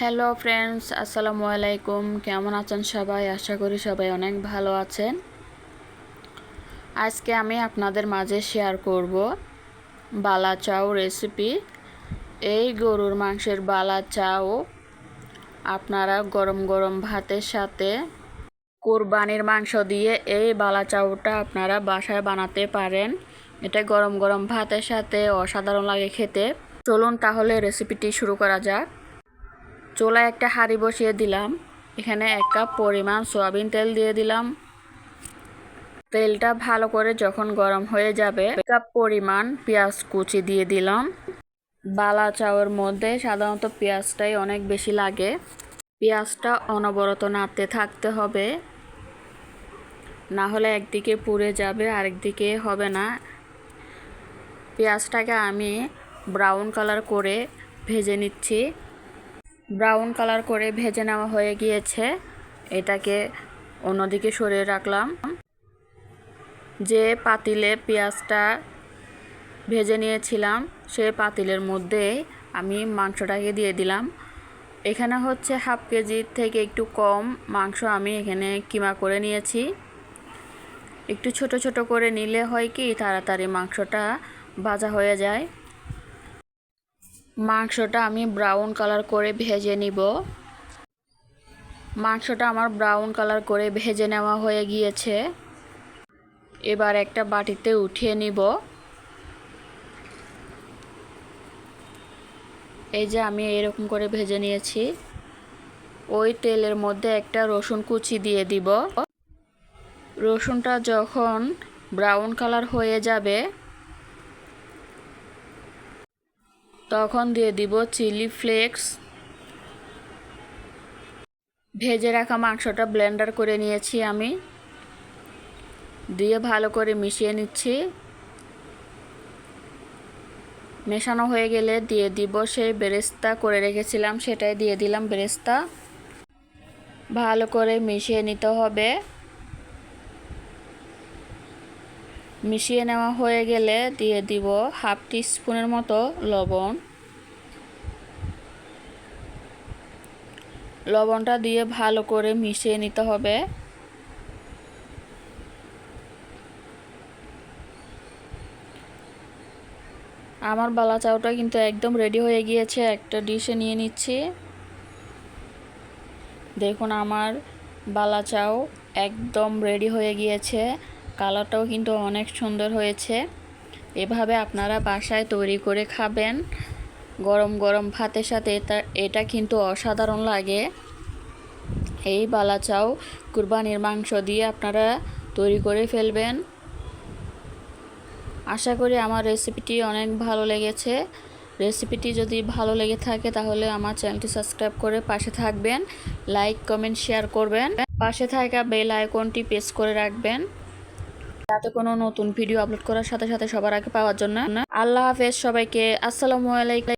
Hello friends আসসালামু আলাইকুম কেমন আছেন সবাই? আশা করি সবাই অনেক ভালো আছেন। আজকে আমি আপনাদের মাঝে শেয়ার করব বালা চাউ রেসিপি এই গরুর মাংসের বালা চাউ আপনারা গরম গরম ভাতের সাথে কোরবানির মাংস দিয়ে এই বালা চাউটা আপনারা বাসায় বানাতে পারেন। এটা গরম গরম ভাতের সাথে অসাধারণ লাগে খেতে। চলুন তাহলে রেসিপিটি শুরু করা যাক। চুলায় একটা হাঁড়ি বসিয়ে দিলাম। এখানে এক কাপ পরিমাণ সয়াবিন তেল দিয়ে দিলাম। তেলটা ভালো করে যখন গরম হয়ে যাবে, এক কাপ পরিমাণ পেঁয়াজ কুচি দিয়ে দিলাম। বালা চাউয়ের মধ্যে সাধারণত পেঁয়াজটাই অনেক বেশি লাগে। পেঁয়াজটা অনবরত নাড়তে থাকতে হবে। না হলে একদিকে পুড়ে যাবে, আরেকদিকে হবে না। পেঁয়াজটাকে আমি ব্রাউন কালার করে ভেজে নিচ্ছি। ব্রাউন কালার করে ভেজে নেওয়া হয়ে গিয়েছে। এটাকে অন্যদিকে সরিয়ে রাখলাম। যে পাতিলে পেঁয়াজটা ভেজে নিয়েছিলাম, সে পাতিলের মধ্যে আমি মাংসটাকে দিয়ে দিলাম। এখানে হচ্ছে হাফ কেজির থেকে একটু কম মাংস আমি এখানে কিমা করে নিয়েছি। একটু ছোট ছোট করে নিলে হয় কি, তাড়াতাড়ি মাংসটা ভাজা হয়ে যায়। মাংসটা আমি ব্রাউন কালার করে ভেজে নিব। মাংসটা আমার ব্রাউন কালার করে ভেজে নেওয়া হয়ে গিয়েছে। এবার একটা বাটিতে উঠিয়ে নিব। এই যে আমি এরকম করে ভেজে নিয়েছি। ওই তেলের মধ্যে একটা রসুন কুচি দিয়ে দিব। রসুনটা যখন ব্রাউন কালার হয়ে যাবে তখন দিয়ে দিব চিলি ফ্লেক্স। ভেজে রাখা মাংসটা ব্লেন্ডার করে নিয়েছি আমি। দিয়ে ভালো করে মিশিয়ে নিচ্ছি। মেশানো হয়ে গেলে দিয়ে দিব সেই বেরেস্তা, করে রেখেছিলাম, সেটাই দিয়ে দিলাম বেরেস্তা। ভালো করে মিশিয়ে নিতে হবে। মিশিয়ে নেওয়া হয়ে গেলে দিয়ে দিব হাফ টি স্পুনের মতো লবণ। লবণটা দিয়ে ভালো করে মিশিয়ে নিতে হবে। আমার বালা চাউটা কিন্তু একদম রেডি হয়ে গিয়েছে, একটা ডিশে নিয়ে নিচ্ছি। দেখুন, আমার বালা চাউ একদম রেডি হয়ে গিয়েছে। কালারটাও কিন্তু অনেক সুন্দর হয়েছে। এভাবে আপনারা বাসায় তৈরি করে খাবেন। গরম গরম ভাতের সাথে এটা কিন্তু অসাধারণ লাগে। এই বালা চাউ কুরবানির মাংস দিয়ে আপনারা তৈরি করে ফেলবেন। আশা করি আমার রেসিপিটি অনেক ভালো লেগেছে। রেসিপিটি যদি ভালো লেগে থাকে তাহলে আমার চ্যানেলটি সাবস্ক্রাইব করে পাশে থাকবেন। লাইক, কমেন্ট, শেয়ার করবেন। পাশে থাকা বেল আইকনটি প্রেস করে রাখবেন। যাতে কোনো নতুন ভিডিও আপলোড করার সাথে সাথে সবার আগে পাওয়ার জন্য। আল্লাহ হাফেজ সবাইকে। আসসালামু আলাইকুম।